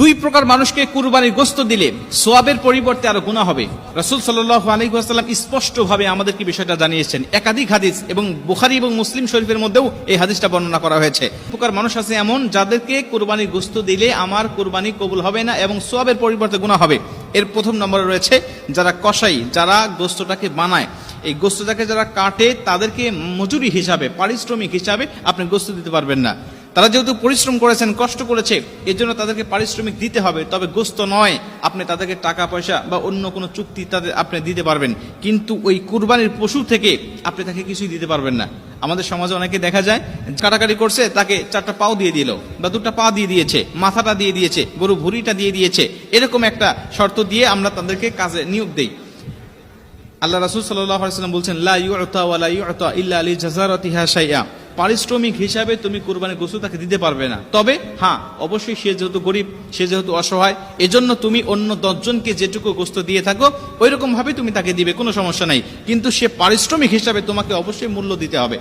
দুই প্রকার মানুষকে কুরবানির গোস্ত দিলে সোয়াবের পরিবর্তে আরও গুণা হবে। রাসুল সাল্লাহ স্পষ্ট ভাবে আমাদেরকে বিষয়টা জানিয়েছেন। একাধিক হাদিস এবং বুখারি এবং মুসলিম শরীফের মধ্যেও এই হাদিসটা বর্ণনা করা হয়েছে। প্রকার মানুষ আছে এমন যাদেরকে কুরবানির গোস্ত দিলে আমার কুরবানি কবুল হবে না এবং সোয়াবের পরিবর্তে গুণা হবে। এর প্রথম নম্বরে রয়েছে যারা কসাই, যারা গোস্তটাকে বানায়। এই গোস্তটাকে যারা কাটে, তাদেরকে মজুরি হিসাবে, পারিশ্রমিক হিসাবে আপনি গোস্ত দিতে পারবেন না। তারা যেহেতু পরিশ্রম করেছেন, কষ্ট করেছে এর জন্য তাদেরকে পারিশ্রমিক দিতে হবে। তবে গোস্ত নয়, আপনি তাদেরকে টাকা, পয়সা বা অন্য কোনো চুক্তি তাদের, আপনি দিতে পারবেন। কিন্তু ওই কুরবানির পশু থেকে আপনি তাকে কিছুই দিতে পারবেন না। আমাদের সমাজে অনেকে দেখা যায়, কাটাকাটি করছে, তাকে চারটা পাও দিয়ে দিল বা দুটা পা দিয়ে দিয়েছে, মাথাটা দিয়ে দিয়েছে, গরু ভুঁড়িটা দিয়ে দিয়েছে। এরকম একটা শর্ত দিয়ে আমরা তাদেরকে কাজে নিয়োগ দিই। আল্লাহ রাসুল সাল্লাম বলছেন, লা ইউতা ইল্লা আলী জাজারাতিহা শাইআ। পারিশ্রমিক হিসাবে তুমি কোরবানির গোসু তাকে দিতে পারবে না। তবে হ্যাঁ অবশ্যই সে যেহেতু গরিব, সে যেহেতু অসহায়, এজন্য তুমি অন্য দশজনকে যেটুকু গোস্ত দিয়ে থাকো ওই রকম ভাবে তুমি তাকে দিবে, কোনো সমস্যা নাই। কিন্তু সে পারিশ্রমিক হিসাবে তোমাকে অবশ্যই মূল্য দিতে হবে।